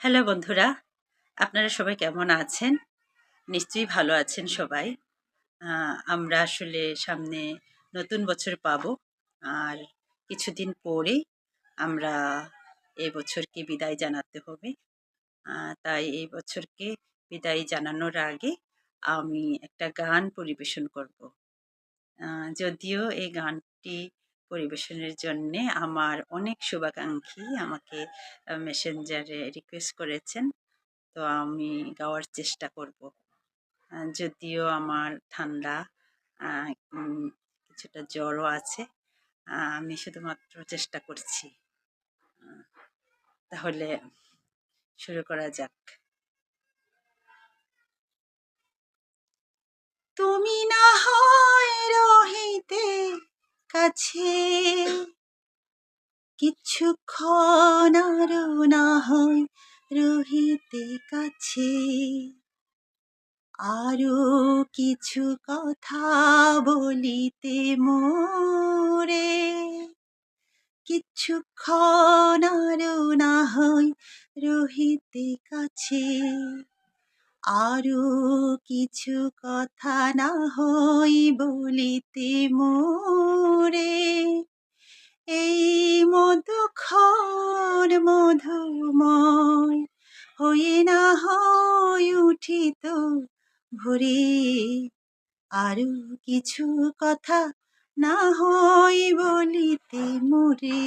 Hello বন্ধুরা, আপনারা সবাই কেমন আছেন? নিশ্চয়ই ভালো আছেন সবাই। আমরা আসলে সামনে নতুন বছর পাব, আর কিছুদিন পরে আমরা এই বছরকে বিদায় জানাতে হবে। তাই এই বছরকে বিদায় জানানোর আগে আমি একটা গান পরিবেশন করব। যদিও এই গানটি পরিবেশনের জন্যে আমার অনেক শুভাকাঙ্ক্ষী আমাকে মেসেঞ্জারে রিকোয়েস্ট করেছেন। তো আমি গাওয়ার চেষ্টা করব। যদিও আমার ঠান্ডা কিছুটা জ্বরও আছে আমি শুধুমাত্র চেষ্টা করছি। তাহলে শুরু করা যাক। তুমি না হয় রহিতে কাছে কিছুক্ষণ আরও না হয় রহিতে কাছে। আরও কিছু কথা বলিতে মোরে। কিছুক্ষণ আরও না হয় রহিতে কাছে। আরও কিছু কথা না হয় বলিতে মোরে। মধুময় হয়ে না হয় উঠিত ভরে। আরও কিছু কথা না হয় বলিতে মোরে।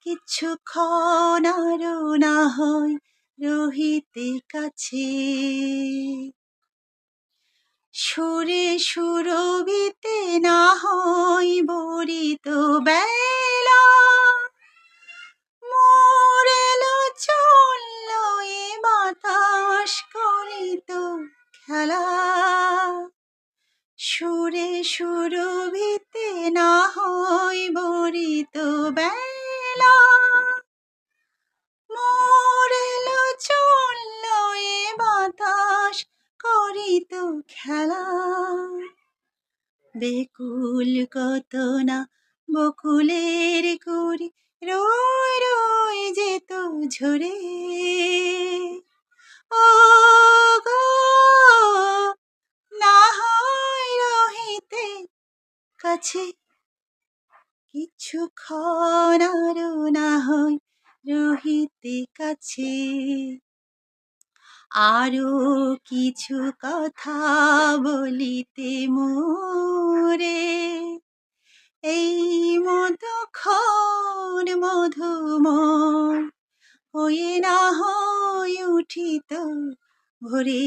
কিছুক্ষণ আরও না হয় রহিতে কাছে। সুরে সুরবিতে না হয় বরিত করিত খেলা সুরে সুরভিতে না হয় বরিত বেলা। মোরেলো চলল এ বাতাস, করিত খেলা। বেকুল কত না বকুলের করি রয় রয় যেত ঝরে। কাছে কিছুক্ষণ আরও না হয় রহিতে কাছে। আরও কিছু কথা বলিতে মোরে। এই মধুক্ষণ মধুময় হয়ে না হয় উঠিত ভরে।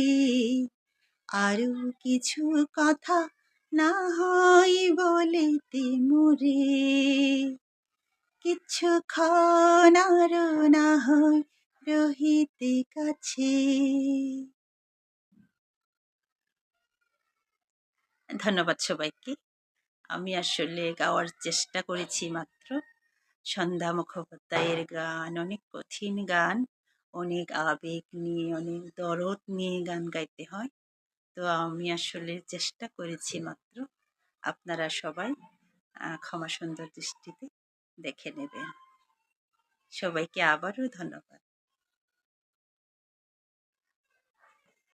আরও কিছু কথা না হয় বলিতে মোরে। কিছুক্ষণ আরও না হয় রহিতে কাছে। ধন্যবাদ সবাইকে। আমি আসলে গাওয়ার চেষ্টা করেছি মাত্র। সন্ধ্যা মুখোপাধ্যায়ের গান, অনেক কঠিন গান, অনেক আবেগ নিয়ে, অনেক দরদ নিয়ে গান গাইতে হয়। তো আমি আসলে চেষ্টা করেছি মাত্র। আপনারা সবাই ক্ষমা সুন্দর দৃষ্টিতে দেখে নেবেন। সবাইকে আবারও ধন্যবাদ।